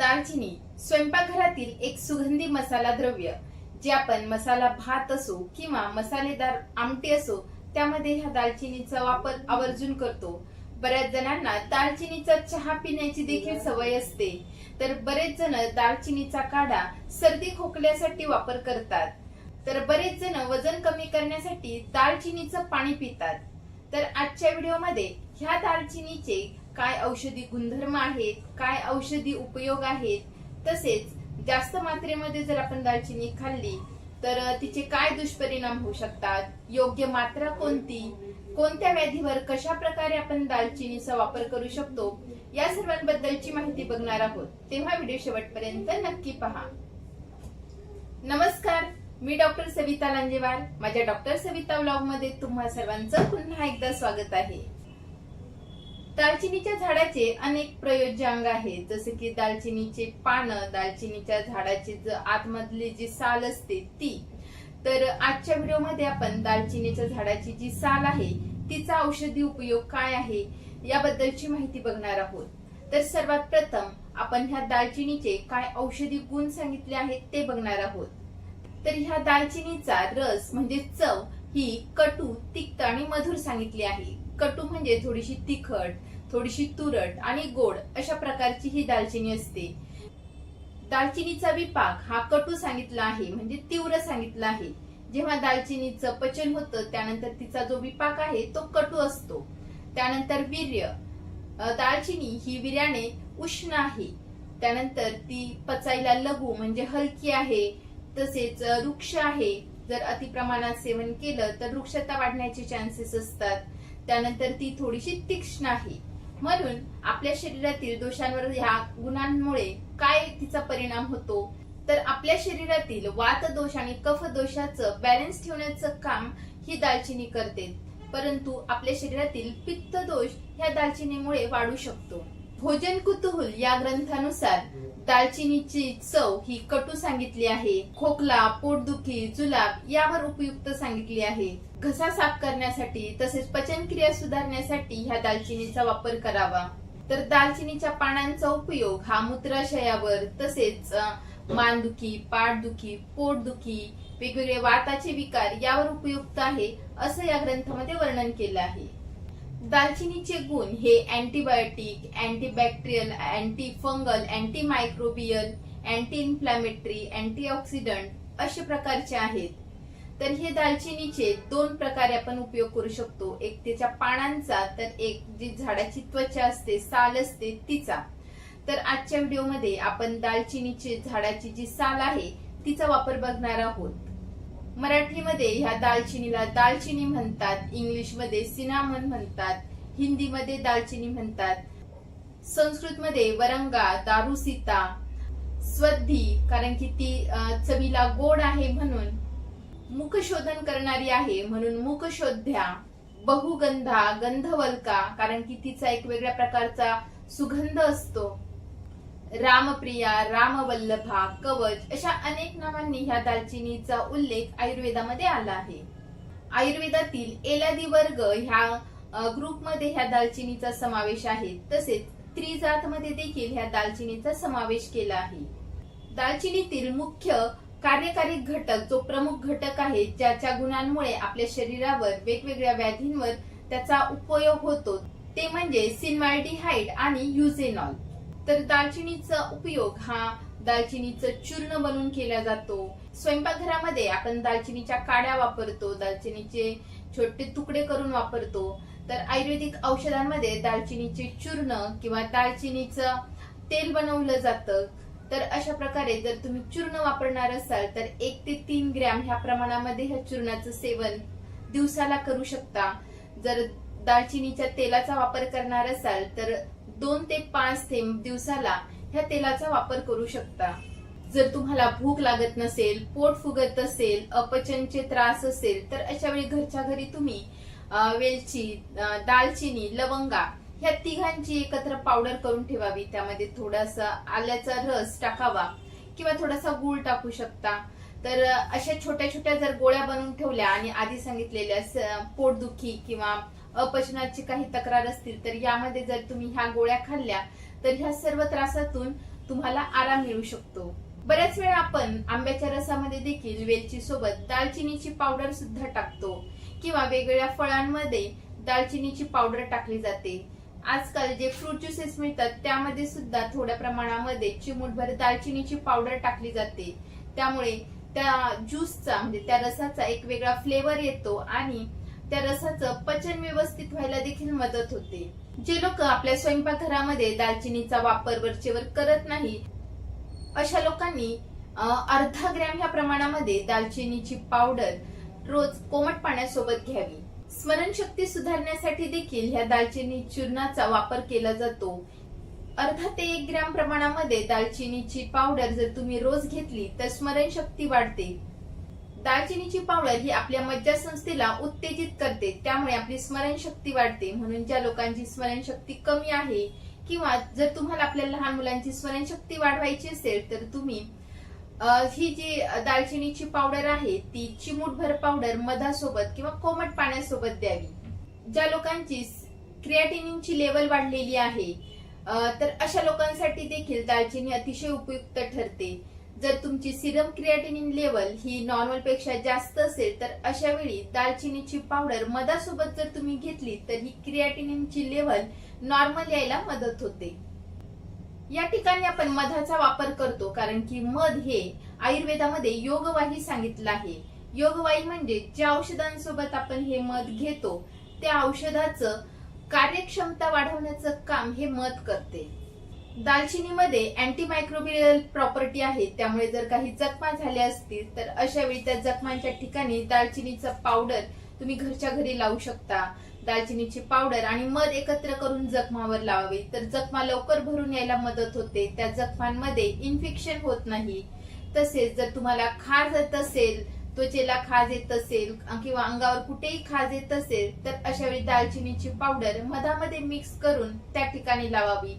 दालचिनी स्वयंपाकघरातील एक सुगंधी मसाला द्रव्य जे आपण मसाला भात असो किंवा मसालेदार आमटी असो त्यामध्ये ह्या दालचिनीचा वापर आवर्जून करतो. बऱ्याच जणांना दालचिनीचा चहा पिण्याची देखील सवय असते. तर बरेच जण दालचिनीचा काढा सर्दी खोकल्यासाठी वापर करतात. तर बरेच जण वजन कमी करण्यासाठी दालचिनीचं पाणी पितात. तर आजच्या व्हिडिओमध्ये ह्या दालचिनीचे काय औषधी गुणधर्म आहेत काय औषधी उपयोग आहेत तसेच जास्त मात्रेमध्ये जर आपण दालचिनी खाल्ली तर तिचे काय दुष्परिणाम होऊ शकतात? योग्य मात्रा कोणती? कोणत्या व्याधीवर कशा प्रकारे आपण दालचिनीचा वापर करू शकतो? या सर्वांबद्दलची माहिती बघणार आहोत. तेव्हा व्हिडिओ शेवटपर्यंत नक्की पहा. नमस्कार मी डॉक्टर सविता लांजेवार. माझ्या डॉक्टर सविता ब्लॉगमध्ये तुम्हा सर्वांचं पुन्हा एकदा स्वागत आहे. दालचिनीच्या झाडाचे अनेक प्रयोज्यांग आहेत. जसे की दालचिनीचे पानं दालचिनीच्या झाडाची ज आतमधली जी साल असते ती. तर आजच्या व्हिडिओमध्ये आपण दालचिनीच्या झाडाची जी साल आहे तिचा औषधी उपयोग काय आहे याबद्दलची माहिती बघणार आहोत. तर सर्वात प्रथम आपण ह्या दालचिनीचे काय औषधी गुण सांगितले आहेत ते बघणार आहोत. तर ह्या दालचिनीचा रस म्हणजे चव ही कटू तिक्त आणि मधुर सांगितली आहे. कटू म्हणजे थोडीशी तिखट थोडीशी तुरट आणि गोड अशा प्रकारची ही दालचिनी असते. दालचिनीचा विपाक हा कटू सांगितला आहे म्हणजे तीव्र सांगितला आहे. जेव्हा दालचिनीचं पचन होतं त्यानंतर तिचा जो विपाक आहे तो कटू असतो. त्यानंतर वीर्य. दालचिनी ही वीर्याने उष्ण आहे. त्यानंतर ती पचायला लघु म्हणजे हलकी आहे. तसेच वृक्ष आहे. जर अति प्रमाणात सेवन केलं तर वृक्षता वाढण्याचे चान्सेस असतात. त्यानंतर ती थोडीशी तीक्ष्ण आहे. म्हणून आपल्या शरीरातील दोषांवर ह्या गुणांमुळे काय तिचा परिणाम होतो? तर आपल्या शरीरातील वात दोष आणि कफ दोषाचं बॅलन्स ठेवण्याचं काम ही दालचिनी करते. परंतु आपल्या शरीरातील पित्त दोष ह्या दालचिनीमुळे वाढू शकतो. भोजन कुतूहल या ग्रंथानुसार दालचिनीची चव ही कटू सांगितली आहे. खोकला पोटदुखी जुलाब यावर उपयुक्त सांगितली आहे. घसा साफ करण्यासाठी तसेच पचनक्रिया सुधारण्यासाठी ह्या दालचिनीचा वापर करावा. तर दालचिनीच्या पानांचा उपयोग हा मूत्राशयावर तसेच मानदुखी पाठदुखी पोटदुखी वेगवेगळे वाताचे विकार यावर उपयुक्त आहे असं या ग्रंथामध्ये वर्णन केलं आहे. दालचिनीचे गुण हे antibiotic antibacterial anti fungal anti microbial anti inflammatory antioxidant अशा प्रकारचे आहेत. तर हे दालचिनीचे दोन प्रकारे आपण उपयोग करू शकतो. एक त्याच्या पानांचा तर एक जी झाडाची त्वचा असते साल असते तिचा. तर आजच्या व्हिडिओमध्ये आपण दालचिनीचे झाडाची जी साल आहे तिचा वापर बघणार आहोत. मराठीमध्ये ह्या दालचिनीला दालचिनी म्हणतात इंग्लिशमध्ये सिनामन म्हणतात हिंदीमध्ये दालचिनी म्हणतात. संस्कृतमध्ये वरंगा दारुसीता स्वद्धी कारण की ती चवीला गोड आहे म्हणून मुखशोधन करणारी आहे म्हणून मुखशोध्या बहुगंधा गंधवल्का कारण की तिचा एक वेगळ्या प्रकारचा सुगंध असतो. रामप्रिया रामवल्लभा कवच अशा अनेक नावांनी ह्या दालचिनीचा उल्लेख आयुर्वेदामध्ये आला आहे. आयुर्वेदातील एलादी वर्ग ह्या ग्रुपमध्ये ह्या दालचिनीचा समावेश आहे. तसेच त्रिजात मध्ये देखील ह्या दालचिनीचा समावेश केला आहे. दालचिनीतील मुख्य कार्यकारी घटक जो प्रमुख घटक आहे ज्याच्या गुणांमुळे आपल्या शरीरावर वेगवेगळ्या व्याधींवर त्याचा उपयोग होतो ते म्हणजे सिनमाल्डिहाइड आणि युझेनॉल तर दालचिनीचा उपयोग हा दालचिनीचं चूर्ण बनवून केला जातो. स्वयंपाकघरामध्ये आपण दालचिनीच्या काड्या वापरतो दालचिनीचे छोटे तुकडे करून वापरतो. तर आयुर्वेदिक औषधांमध्ये दालचिनीचे चूर्ण किंवा दालचिनीचं तेल बनवलं जातं. तर अशा प्रकारे जर तुम्ही चूर्ण वापरणार असाल तर एक ते तीन ग्रॅम ह्या प्रमाणामध्ये ह्या चूर्णाचं सेवन दिवसाला करू शकता. जर दालचिनीच्या तेलाचा वापर करणार असाल तर दोन ते पाच थेंब दिवसाला ह्या तेलाचा वापर करू शकता. जर तुम्हाला भूक लागत नसेल पोट फुगत असेल अपचनचे त्रास असेल तर अशा वेळी घरच्या घरी तुम्ही वेलची दालचिनी लवंगा ह्या तिघांची एकत्र पावडर करून ठेवावी. त्यामध्ये थोडासा आल्याचा रस टाकावा किंवा थोडासा गूळ टाकू शकता. तर अशा छोट्या छोट्या जर गोळ्या बनवून ठेवल्या आणि आधी सांगितलेल्या स- पोटदुखी किंवा अपचनाची काही तक्रार असतील तर यामध्ये जर तुम्ही ह्या गोळ्या खाल्ल्या तर ह्या सर्व त्रासातून तुम्हाला आराम मिळू शकतो. बऱ्याच वेळा आपण आंब्याच्या रसामध्ये देखील वेलची सोबत दालचिनीची पावडर सुद्धा टाकतो किंवा वेगवेगळ्या फळांमध्ये दालचिनीची पावडर टाकली जाते. आजकाल जे फ्रूट ज्युसेस मिळतात त्यामध्ये सुद्धा थोड्या प्रमाणामध्ये चिमूटभर दालचिनीची पावडर टाकली जाते. त्यामुळे त्या ज्यूसचा म्हणजे त्या रसाचा एक वेगळा फ्लेवर येतो आणि त्या रसाचं पचन व्यवस्थित व्हायला देखील मदत होते. जे लोक आपल्या स्वयंपाकघरामध्ये दालचिनीचा वापर वरचेवर करत नाही अशा लोकांनी अर्धा ग्रॅम ह्या प्रमाणामध्ये दालचिनीची पावडर रोज कोमट पाण्यासोबत घ्यावी. स्मरणशक्ती सुधारण्यासाठी देखील ह्या दालचिनी चूर्णाचा वापर केला जातो. अर्धा ते एक ग्रॅम प्रमाणामध्ये दालचिनीची पावडर जर तुम्ही रोज घेतली तर स्मरणशक्ती वाढते. दालचिनीची पावडर ही आपल्या मज्जासंस्थेला उत्तेजित करते. त्यामुळे आपली स्मरणशक्ती वाढते. म्हणून ज्या लोकांची स्मरणशक्ती कमी आहे किंवा जर तुम्हाला आपल्या लहान मुलांची स्मरणशक्ती वाढवायची असेल तर तुम्ही ही जी दालचिनीची पावडर आहे ती चिमूटभर पावडर मधासोबत किंवा कोमट पाण्यासोबत द्यावी. ज्या लोकांची क्रिएटिनिनची लेवल वाढलेली आहे तर अशा लोकांसाठी देखील दालचिनी अतिशय उपयुक्त ठरते. जर तुमची सिरम क्रिएटिनिन लेवल ही नॉर्मलपेक्षा जास्त असेल तर अशा वेळी दालचिनीची पावडर मधासोबत जर तुम्ही घेतली तर ही क्रिएटिनिनची लेवल नॉर्मल यायला मदत होते. या ठिकाणी आपण मधाचा वापर करतो कारण की मध हे आयुर्वेदामध्ये योगवाही सांगितलं आहे. योगवाही म्हणजे ज्या औषधांसोबत आपण हे मध घेतो त्या औषधाचं कार्यक्षमता वाढवण्याचं काम हे मध करते. दालचिनीमध्ये अँटीमायक्रोबियल प्रॉपर्टी आहे. त्यामुळे जर काही जखमा झाल्या असतील तर अशा वेळी त्या जखमांच्या ठिकाणी दालचिनीचा पावडर तुम्ही घरच्या घरी लावू शकता. दालचिनीची पावडर आणि मध एकत्र करून जखमावर लावावे. तर जखमा लवकर भरून यायला मदत होते. त्या जखमांमध्ये इन्फेक्शन होत नाही. तसेच जर तुम्हाला खाज येत असेल त्वचेला खाज येत असेल किंवा अंगावर कुठेही खाज येत असेल तर अशा वेळी दालचिनीची पावडर मधामध्ये मिक्स करून त्या ठिकाणी लावावी.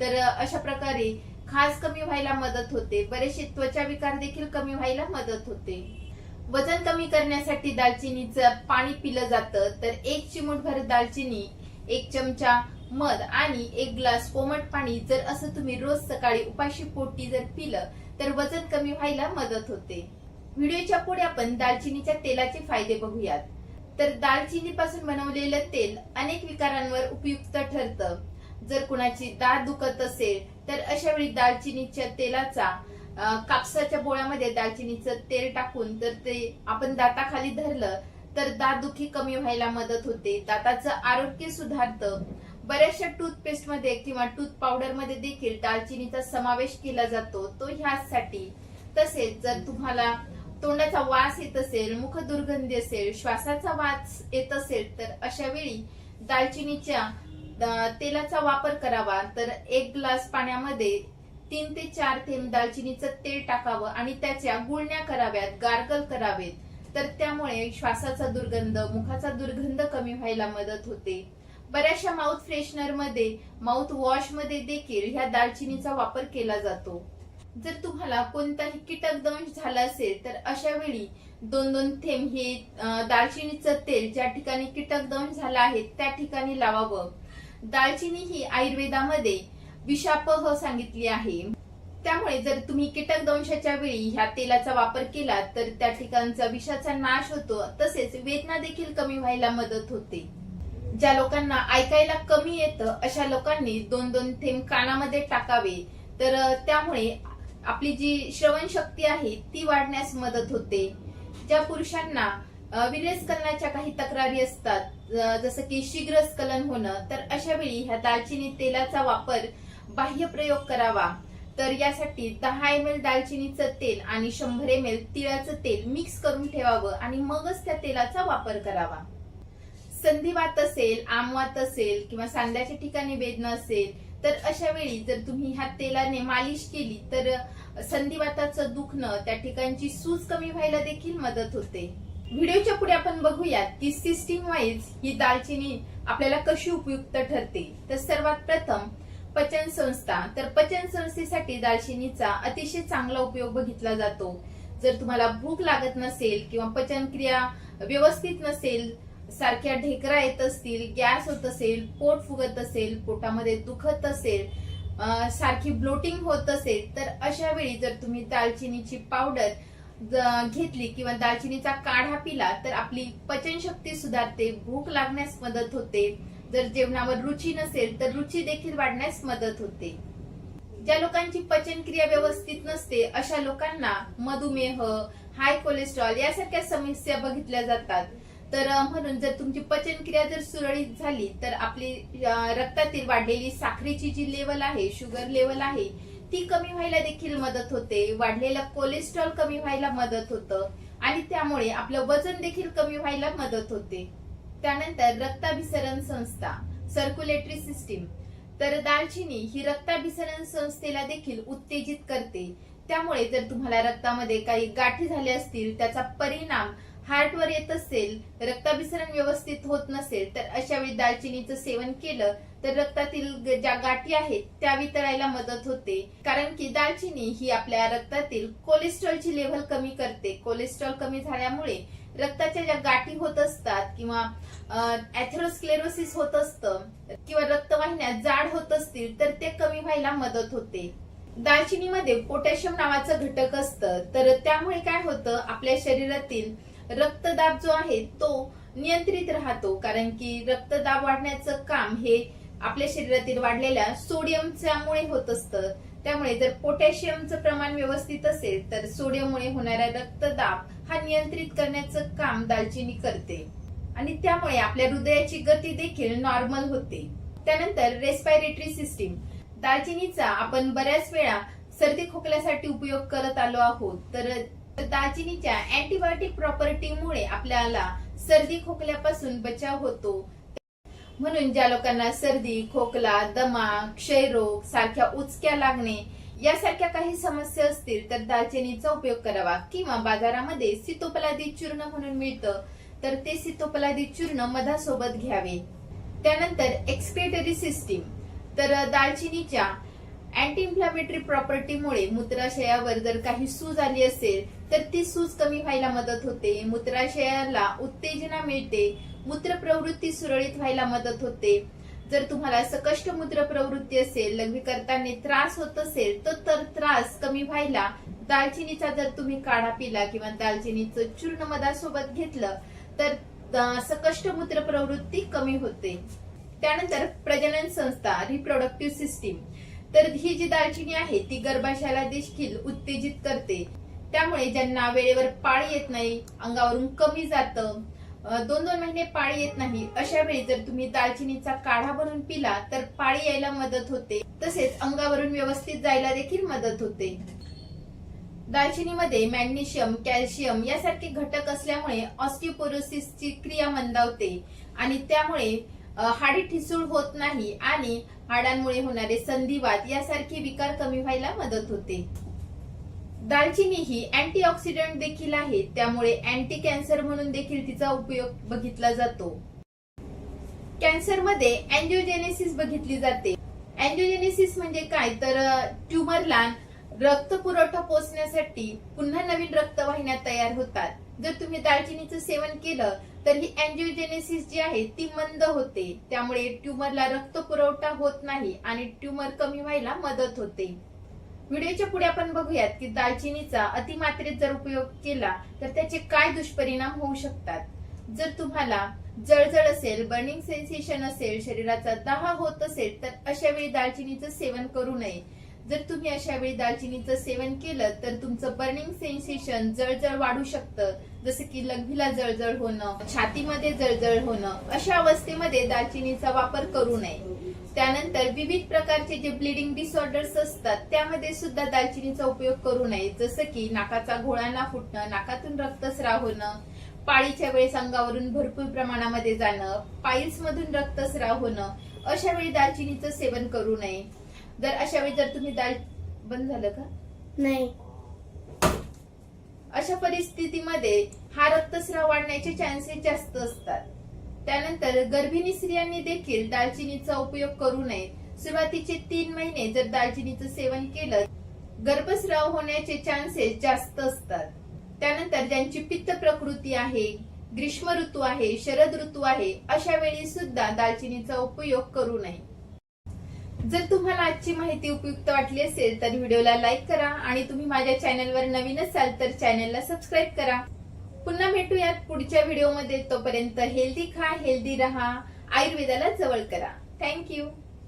तर अशा प्रकारे खास कमी व्हायला मदत होते. बरेचसे त्वचा विकार देखील कमी व्हायला मदत होते. वजन कमी करण्यासाठी दालचिनीचं पाणी पिलं जातं. तर एक चिमूटभर दालचिनी एक चमचा मध आणि एक ग्लास कोमट पाणी जर असं तुम्ही रोज सकाळी उपाशी पोटी जर पिलं तर वजन कमी व्हायला मदत होते. व्हिडिओच्या पुढे आपण दालचिनीच्या तेलाचे फायदे बघूयात. तर दालचिनी पासून बनवलेलं तेल अनेक विकारांवर उपयुक्त ठरतं. जर कुणाची दात दुखत असेल तर अशा वेळी दालचिनीच्या तेलाचा कापसाच्या बोळ्यामध्ये दालचिनीचं तेल टाकून जर ते आपण दाताखाली धरलं तर दात दुखी कमी व्हायला मदत होते. दाताचं आरोग्य सुधारतं. बऱ्याचशा टूथपेस्टमध्ये किंवा टूथ पावडरमध्ये देखील दालचिनीचा समावेश केला जातो. तो ह्यासाठी. तसेच जर तुम्हाला तोंडाचा वास येत असेल मुख दुर्गंधी असेल श्वासाचा वास येत असेल तर अशा वेळी दालचिनीच्या तेलाचा वापर करावा. तर एक ग्लास पाण्यामध्ये तीन ते चार थेंब दालचिनीचं तेल टाकावं आणि त्याच्या गुळण्या कराव्यात गारगल करावेत. तर त्यामुळे श्वासाचा दुर्गंध मुखाचा दुर्गंध कमी व्हायला मदत होते. बऱ्याचशा माउथ फ्रेशनरमध्ये माउथ वॉशमध्ये देखील ह्या दालचिनीचा वापर केला जातो. जर तुम्हाला कोणताही कीटक दंश झाला असेल तर अशा वेळी दोन दोन थेंब हे दालचिनीचं तेल ज्या ठिकाणी कीटक दंश झाला आहे त्या ठिकाणी लावावं. दालचिनी ही आयुर्वेदामध्ये विषापह सांगितली आहे. त्यामुळे जर तुम्ही कीटक दंशाच्या वेळी ह्या तेलाचा वापर केला तर त्या ठिकाणचा विषाचा नाश होतो तसेच वेदना देखील कमी व्हायला मदत होते. ज्या लोकांना ऐकायला कमी येतं अशा लोकांनी दोन दोन थेंब कानामध्ये टाकावे. तर त्यामुळे आपली जी श्रवण शक्ती आहे ती वाढण्यास मदत होते. ज्या पुरुषांना अ, काही तक्रारी असतात. जसं की शीघ्रस्खलन होणं तर अशा वेळी ह्या दालचिनी तेलाचा वापर बाह्य प्रयोग करावा. तर यासाठी दहा एम एल दालचिनीचं तेल आणि शंभर एम एल तिळाचं तेल मिक्स करून ठेवावं आणि मगच त्या तेलाचा वापर करावा. संधिवात असेल आमवात असेल किंवा सांध्याच्या ठिकाणी वेदना असेल तर अशा वेळी जर तुम्ही ह्या तेलाने मालिश केली तर संधिवाताचं दुखणं त्या ठिकाणची सूज कमी व्हायला देखील मदत होते. व्हिडिओच्या पुढे आपण बघूया की सिस्टीम वाईज ही दालचिनी आपल्याला कशी उपयुक्त ठरते. तर सर्वात प्रथम पचन संस्था. तर पचन संस्थेसाठी दालचिनीचा अतिशय चांगला उपयोग बघितला जातो. जर तुम्हाला भूक लागत नसेल किंवा पचनक्रिया व्यवस्थित नसेल सारख्या ढेकरा येत असतील गॅस होत असेल पोट फुगत असेल पोटामध्ये दुखत असेल सारखी ब्लोटिंग होत असेल तर अशा वेळी जर तुम्ही दालचिनीची पावडर घेतली किंवा दालचिनीचा काढा पिला तर आपली पचनशक्ती सुधारते भूक लागण्यास मदत होते. जर जेवणावर रुची नसेल तर रुची देखील वाढण्यास मदत होते. ज्या लोकांची पचनक्रिया व्यवस्थित नसते अशा लोकांना मधुमेह हाय कोलेस्ट्रॉल यासारख्या समस्या बघितल्या जातात. तर म्हणून जर तुमची पचनक्रिया जर सुरळीत झाली तर आपली रक्तातील वाढलेली साखरेची जी लेवल आहे शुगर लेवल आहे ती कमी व्हायला देखील मदत होते वाढलेलं कोलेस्ट्रॉल कमी व्हायला मदत होतं आणि त्यामुळे आपलं वजन देखील कमी व्हायला मदत होते. त्यानंतर रक्ताभिसरण संस्था सर्क्युलेटरी सिस्टीम तर दालचिनी ही रक्ताभिसरण संस्थेला देखील उत्तेजित करते. त्यामुळे जर तुम्हाला रक्तामध्ये काही गाठी झाल्या असतील त्याचा परिणाम हार्टवर येत असेल रक्ताभिसरण व्यवस्थित होत नसेल तर अशा वेळी दालचिनीचं सेवन केलं तर रक्तातील ज्या गाठी आहेत त्या वितळायला मदत होते. कारण की दालचिनी ही आपल्या रक्तातील कोलेस्ट्रॉलची लेव्हल कमी करते. कोलेस्ट्रॉल कमी झाल्यामुळे रक्ताच्या ज्या गाठी होत असतात किंवा अॅथेरोस्क्लेरोसिस होत असतं किंवा रक्तवाहिन्या जाड होत असतील तर ते कमी व्हायला मदत होते. दालचिनीमध्ये पोटॅशियम नावाचं घटक असतं. तर त्यामुळे काय होतं? आपल्या शरीरातील रक्तदाब जो आहे तो नियंत्रित राहतो. कारण की रक्तदाब वाढण्याचं काम हे आपल्या शरीरातील वाढलेल्या सोडियमच्यामुळे होत असतं. त्यामुळे जर पोटॅशियमचं प्रमाण व्यवस्थित असेल तर सोडियममुळे होणारा रक्तदाब हा नियंत्रित करण्याचं काम दालचिनी करते. आणि त्यामुळे आपल्या हृदयाची गती देखील नॉर्मल होते. त्यानंतर रेस्पायरेटरी सिस्टीम दालचिनीचा आपण बऱ्याच वेळा सर्दी खोकल्यासाठी उपयोग करत आलो आहोत. तर दालचिनीच्या अँटीबायोटिक प्रॉपर्टीमुळे आपल्याला सर्दी खोकल्यापासून बचाव होतो. म्हणून ज्या लोकांना सर्दी खोकला दमा क्षयरोग सारख्या उचक्या लागणे यासारख्या काही समस्या असतील तर दालचिनीचा उपयोग करावा किंवा बाजारामध्ये सितोपलादी चूर्ण म्हणून मिळतं तर ते सितोपलादी चूर्ण मधासोबत घ्यावे. त्यानंतर एक्सक्रेटरी सिस्टीम तर दालचिनीच्या अँटी इन्फ्लामेटरी प्रॉपर्टीमुळे मूत्राशयावर जर काही सूज आली असेल तर ती सूज कमी व्हायला मदत होते. मूत्राशयाला उत्तेजना मिळते. मूत्र प्रवृत्ती सुरळीत व्हायला मदत होते. जर तुम्हाला सकष्ट मूत्र प्रवृत्ती असेल लघवी करताना त्रास होत असेल तर तर त्रास कमी व्हायला दालचिनीचा जर तुम्ही काढा पिला किंवा दालचिनीचं चूर्ण मधासोबत घेतलं तर सकष्ट मूत्र प्रवृत्ती कमी होते. त्यानंतर प्रजनन संस्था रिप्रोडक्टिव्ह सिस्टीम तर ही जी दालचिनी आहे ती गर्भाशयाला देखील उत्तेजित करते. त्यामुळे ज्यांना वेळेवर पाळी येत नाही अंगावरून कमी जातं दोन दोन महिने पाळी येत नाही अशा वेळी जर तुम्ही दालचिनीचा काढा बनवून पिला तर पाळी यायला मदत होते. तसेच अंगावरून व्यवस्थित जायला देखील मदत होते. दालचिनीमध्ये मॅग्नेशियम कॅल्शियम यासारखे घटक असल्यामुळे ऑस्टिओपोरोसिसची क्रिया मंदावते आणि त्यामुळे हाडी ठिसूळ होत नाही आणि हाडांमुळे होणारे संधिवात यासारखे विकार कमी व्हायला मदत होते. दालचिनी ही अँटीऑक्सिडंट देखील आहे त्यामुळे अँटी कॅन्सर म्हणून देखील तिचा उपयोग बघितला जातो. कॅन्सरमध्ये अँजिओजेनेसिस बघितली जाते. अँजिओजेनेसिस म्हणजे काय? तर ट्युमरला रक्त पुरवठा पोचण्यासाठी पुन्हा नवीन रक्तवाहिन्या तयार होतात. जर तुम्ही दालचिनीचं सेवन केलं तर ही अँजिओजेनेसिस जी आहे ती मंद होते. त्यामुळे ट्युमरला रक्त पुरवठा होत नाही आणि ट्युमर कमी व्हायला मदत होते. व्हिडिओच्या पुढे आपण बघूयात की दालचिनीचा अतिमात्रेत जर उपयोग केला तर त्याचे काय दुष्परिणाम होऊ शकतात? जर तुम्हाला जळजळ असेल बर्निंग सेन्सेशन असेल शरीराचा दाह होत असेल तर अशा वेळी दालचिनीचं सेवन करू नये. जर तुम्ही अशा वेळी दालचिनीचं सेवन केलं तर तुमचं बर्निंग सेन्सेशन जळजळ वाढू शकतं. जसं की लघवीला जळजळ होणं छातीमध्ये जळजळ होणं अशा अवस्थेमध्ये दालचिनीचा वापर करू नये. त्यानंतर विविध प्रकारचे जे ब्लिडिंग डिसऑर्डर्स असतात त्यामध्ये सुद्धा दालचिनीचा उपयोग करू नये. जसं की नाकाचा घोळाना फुटणं नाकातून रक्तस्राव होणं पाळीच्या वेळेस अंगावरून भरपूर प्रमाणामध्ये जाणं पाईल्स मधून रक्तस्राव होणं अशा वेळी दालचिनीचं सेवन करू नये. जर अशा वेळी जर तुम्ही दाल बंद झालं का? नाही. अशा परिस्थितीमध्ये हा रक्तस्राव वाढण्याचे चान्सेस जास्त असतात. त्यानंतर गर्भिणी स्त्रियांनी देखील दालचिनीचा उपयोग करू नये. सुरुवातीचे तीन महिने जर दालचिनीचं सेवन केलं गर्भस्राव होण्याचे चान्सेस जास्त असतात. त्यानंतर ज्यांची पित्त प्रकृती आहे ग्रीष्म ऋतू आहे शरद ऋतू आहे अशा वेळी सुद्धा दालचिनीचा उपयोग करू नये. जर तुम्हाला आजची माहिती उपयुक्त वाटली असेल तर व्हिडिओला लाईक करा आणि तुम्ही माझ्या चॅनलवर नवीन असाल तर चॅनलला सबस्क्राईब करा. पुन्हा भेटूयात पुढच्या व्हिडिओमध्ये तोपर्यंत हेल्दी खा हेल्दी रहा आयुर्वेदाला जवळ करा. थँक्यू